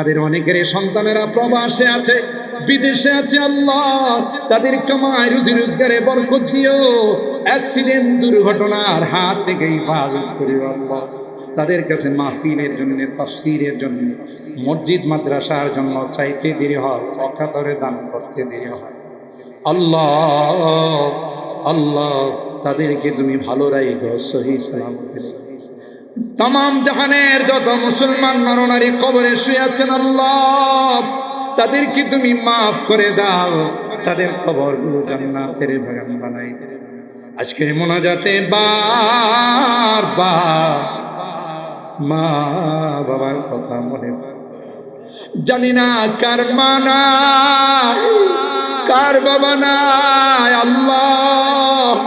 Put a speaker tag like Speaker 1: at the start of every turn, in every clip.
Speaker 1: আমাদের অনেকের সন্তানেরা প্রবাসে আছে, বিদেশে আছে, আল্লাহ তাদের কামাই, রুজি রোজগারে বরকত দিও। অ্যাক্সিডেন্ট, দুর্ঘটনার হাত থেকে হেফাজত করিও আল্লাহ। তাদের কাছে মাহফিলের জন্য, তাফসিরের জন্য, মসজিদ, মাদ্রাসার জন্য চাইতে দেরি হয়, অকাতরে দান করতে দেরি হয়। আল্লাহ আল্লাহ, তাদেরকে তুমি ভালো রাখো সহি সালামতে তাম জাহানের যত মুসলমান নরনারী কবরে শুয়ে আছেন আল্লাহ, তাদেরকে তুমি মাফ করে দাও তাদের খবরগুলো জান্নাতের বাগান বানাই আজকের মোনাজাতে বার বার মা বাবার কথা মনে। জানি না কার মানা কার বাবা নাই, আল্লাহ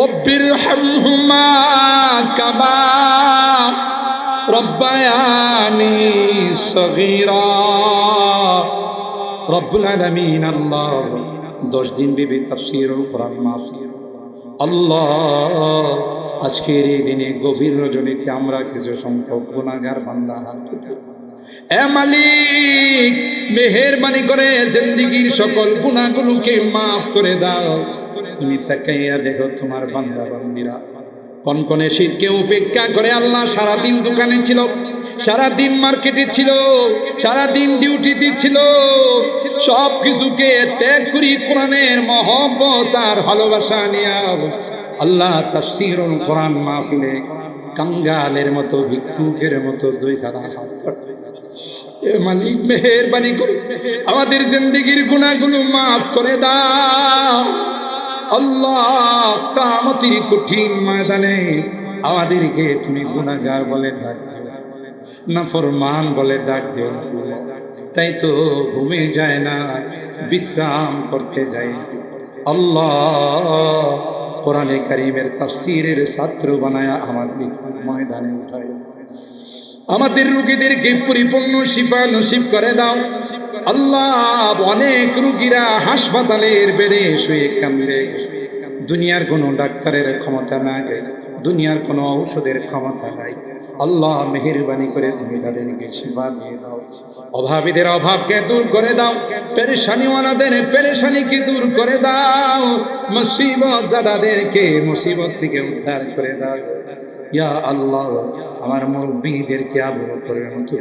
Speaker 1: রব্বির হামহুমা কামা রব্বায়ানি সগীরা। রব্বুল আলামিন, আল্লাহ। দশ দিন বিবি তাফসিরুল কোরআন মাহফিল আল্লাহ, আজকের এই দিনে গভীর রজনীতে আমরা কিছু সংখ্যক গুণাগার বান্দা হাত এ মালিক, মেহেরবানি করে জিন্দিগির সকল গুণাগুলোকে মাফ করে দাও। তুমি তাকাইয়া দেখো তোমার বান্দা বান্দিরা। কনকনে শীতকে উপেক্ষা করে আল্লাহ সারাদিন দোকানে ছিল, সারাদিন মার্কেটে ছিল, সারাদিন ডিউটিতে ছিল। সব কিছুকে ত্যাগ করি কোরআনের মহব্বত আর ভালোবাসা নিয়ে। আল্লাহ তাফসিরুল কোরআন মাহফিলে কাঙ্গালের মতো, ভিক্ষুকের মতো দুই খানা। মালিক, মেহেরবানি করে আমাদের জিন্দগির গুণাগুলো মাফ করে দাও। আল্লাহ, কামতির কঠিন ময়দানে আমাদেরকে তুমি গুণাগার বলে ডাক দিও না ফরমান বলে ডাক তাই তো ঘুমে যায় না, বিশ্রাম করতে যায় আল্লাহ, কোরআনে কারিমের তাফসিরের ছাত্র বানায় আমাদের ময়দানে উঠায়। আমাদের রুগীদেরকে পরিপূর্ণ শিফা নসিব করে দাও। আল্লাহ অনেক রুগীরা হাসপাতালের বেড়ে শুয়ে কান্দে দুনিয়ার কোনো ডাক্তারের ক্ষমতা নাই, দুনিয়ার কোনো ঔষধের ক্ষমতা নাই। আল্লাহ মেহেরবানি করে তুমি তাদেরকে সেবা দিয়ে দাও। অভাবীদের অভাবকে দূর করে দাও। পেরেশানিওয়ালাদের পেরেশানিকে দূর করে দাও। মুসিবত যাদাদেরকে মুসিবত থেকে উদ্ধার করে দাও। ইয়া আল্লাহ, আমার মুরব্বীদেরকে আবু বকরের মতো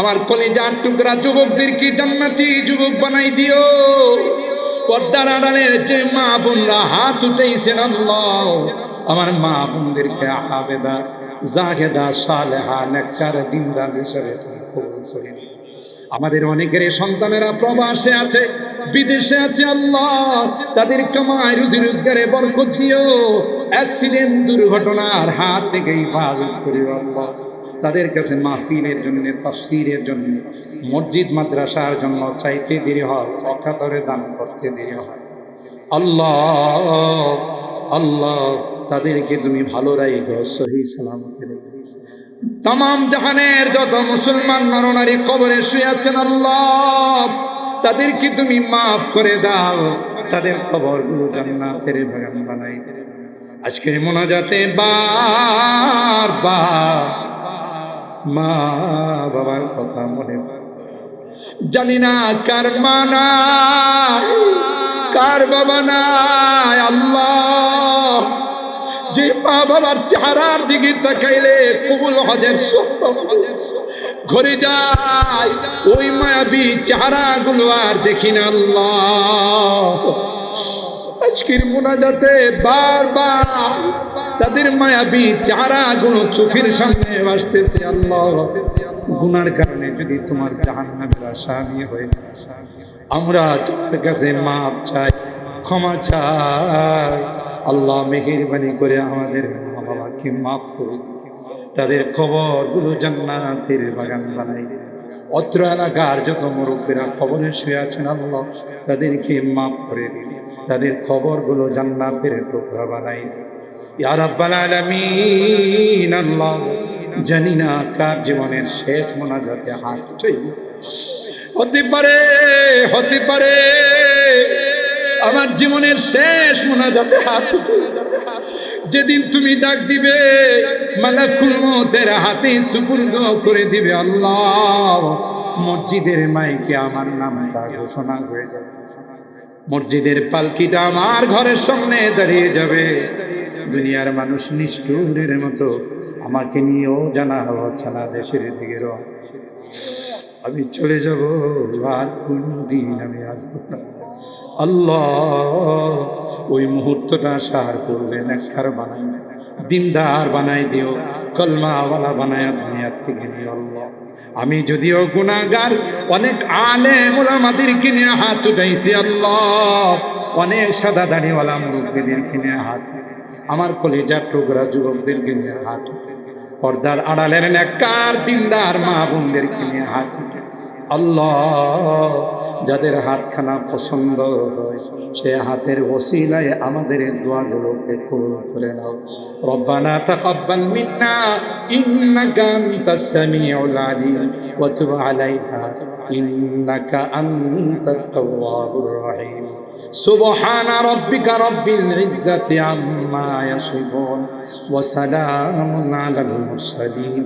Speaker 1: আমার কলেজার টুকরা যুবকদেরকে জান্নাতি যুবক বানাই দিও? পর্দার আড়ালের যে মা বোনরা হাত উঠেছেন আমার মা বোনদেরকে আবেদা, জাহেদা, সালেহা, নেককার, দিনদার হিসেবে আমাদের অনেকের সন্তানেরা প্রবাসে আছে, বিদেশে আছে আল্লাহ, তাদের কামাই রুজি রোজগারে বরকত দিও। অ্যাক্সিডেন্ট, দুর্ঘটনার হাত থেকে হেফাজত করিও আল্লাহ। তাদের কাছে মাহফিলের জন্য, তাফসিরের জন্য, মসজিদ, মাদ্রাসার জন্য চাইতে দেরি হয়, অকাতরে দান করতে দেরি হয়। আল্লাহ আল্লাহ, তাদেরকে তুমি ভালো রাখো সহি সালামতে তাম জাহানের যত মুসলমান নরনারী কবরে শুয়ে আছেন, আল্লাহ, তাদেরকে তুমি মাফ করে দাও। তাদের খবরগুলো জান্নাতের বাগান বানাই আজকের মোনাজাতে বার বার মা বাবার কথা মনে। জানি না কার কার বাবা নাই, আল্লাহ যে মা বাবার চেহারার দিকে তাকাইলে কবুল হজের ঘরে যায়, ওই মায়াবী চেহারা গুলো আর দেখি না, আল্লাহ আজকের মোনাজাতে বারবার তাদের মায়াবী চেহারা গুলো চোখের সামনে আসতেছে আল্লাহ। গুনার কারণে যদি তোমার জাহান্নামের আসামি হয়ে আমরা তোমার কাছে মাপ চাই, ক্ষমা চাই। আল্লাহ মেহেরবানি করে আমাদের মা বাবাকে মাফ করে। তাদের খবরগুলো জান্নাতের বাগান বানাই অত্র এলাকার যত মুরব্বীরা খবরে শুয়ে আছেন, আল্লাহ তাদেরকে মাফ করে তাদের খবরগুলো জান্নাতের টুকরা বানাই ইয়া জানি না কার জীবনের শেষ মোনাজাতে হাত হতে পারে হতে পারে, আমার জীবনের শেষ হাত যেদিন তুমি ডাক দিবে, মালাকুল মতের হাতে সুপুর্দ করে দিবে আল্লাহ। মসজিদের মাইকে আমার নামটা ঘোষণা হয়ে যাবে। মসজিদের পালকিটা আমার ঘরের সামনে দাঁড়িয়ে যাবে। দুনিয়ার মানুষ নিষ্ঠুরের মতো। আমাকে নিয়েও জানা হচ্ছে না দেশের দিকে আমি চলে যাব আর কোনদিন আমি আসব আল্লাহ ওই মুহূর্তটা সার করবেন একখার বানাই দিনদার বানাই দিও, কলমাওয়ালা বানায় দুনিয়ার থেকে নিও আল্লাহ। আমি যদিও গুণাগার অনেক আলে মোলামাদেরকে নিয়ে হাত উঠাইছি আল্লাহ। অনেক সাদা দাড়িওয়ালা মুরব্বীদেরকে নিয়ে হাত আমার কলেজার টোকরা যুবকদেরকে নিয়ে হাত। পর্দার আড়ালের নেককার দিনদার মা বোনদেরকে নিয়ে হাত আল্লাহ যাদের হাতখানা পছন্দ হয় সে হাতের ওসিলায় আমাদের এই দোয়াগুলোকে কবুল করে নাও রব্বানা তাকাব্বাল মিন্না ইন্নাকা আনতাস সামিউল আলিম ওয়া তুব আলাইনা ইন্নাকা আনতাত তাওয়াবুর রহিম سبحان ربك رب العزة عما يصفون وسلام على المرسلين